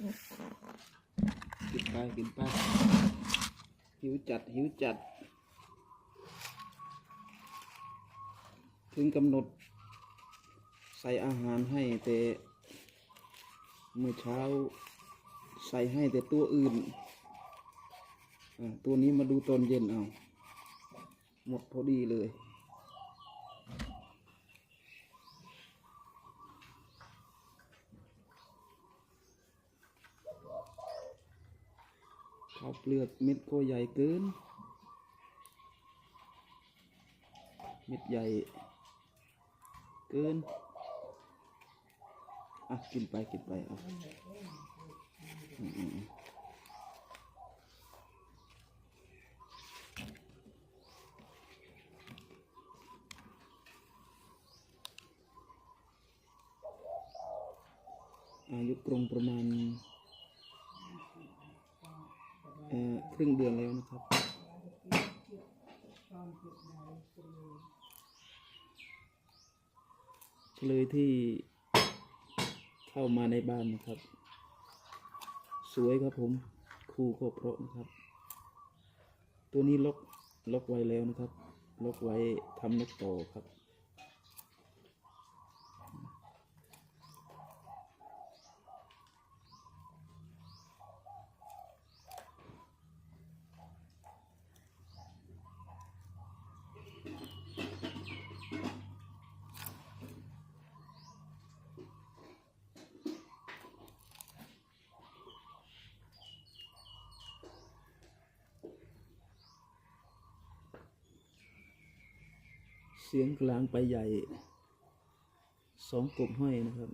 กินไปกินไปหิวจัดหิวจัด ถึงกำหนด ใส่อาหารให้แต่เมื่อเช้าใส่ให้แต่ตัวอื่น ตัวนี้มาดูตอนเย็นเอา หมดพอดีเลย ข้าวเปลือกเม็ดก็ใหญ่เกิน เม็ดใหญ่เกิน อะ กินไปกินไปเอาอืมอืมอายุกรงประมาณ เอ่อค รึ่งเดือนแล้วนะครับ เลยที่เข้ามาในบ้านนะครับ สวยครับผม คู่ก็เพราะนะครับ ตัวนี้ล็อกล็อกไว้แล้วนะครับ ล็อกไว้ทำนกต่อครับ เสียงกลางไปใหญ่สองกบห้อยนะครับ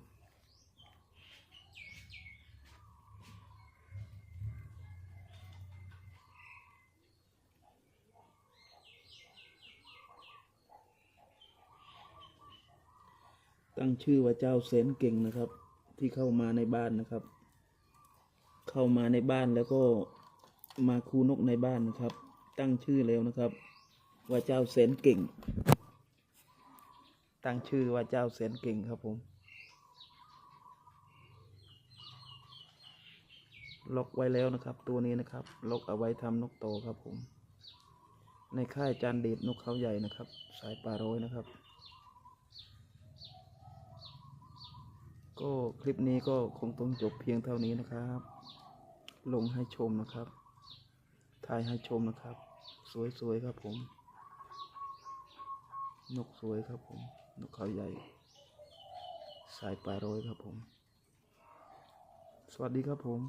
ตั้งชื่อว่าเจ้าแสนเก่งนะครับ ที่เข้ามาในบ้านนะครับ เข้ามาในบ้านแล้วก็มาคูนกในบ้านนะครับ ตั้งชื่อแล้วนะครับ ว่าเจ้าแสนเก่ง ตั้งชื่อว่าเจ้าแสนเก่งครับผม ล็อกไว้แล้วนะครับ ตัวนี้นะครับ ล็อกเอาไว้ทำนกโตครับผม ในค่ายจานเดชนกเขาใหญ่นะครับ สายป่าโร้อยนะครับ ก็คลิปนี้ก็คงต้องจบเพียงเท่านี้นะครับ ลงให้ชมนะครับถ่ายให้ชมนะครับ สวยๆครับผม นกสวยครับผม นกเขาใหญ่ สายป่าโรยครับผม สวัสดีครับผม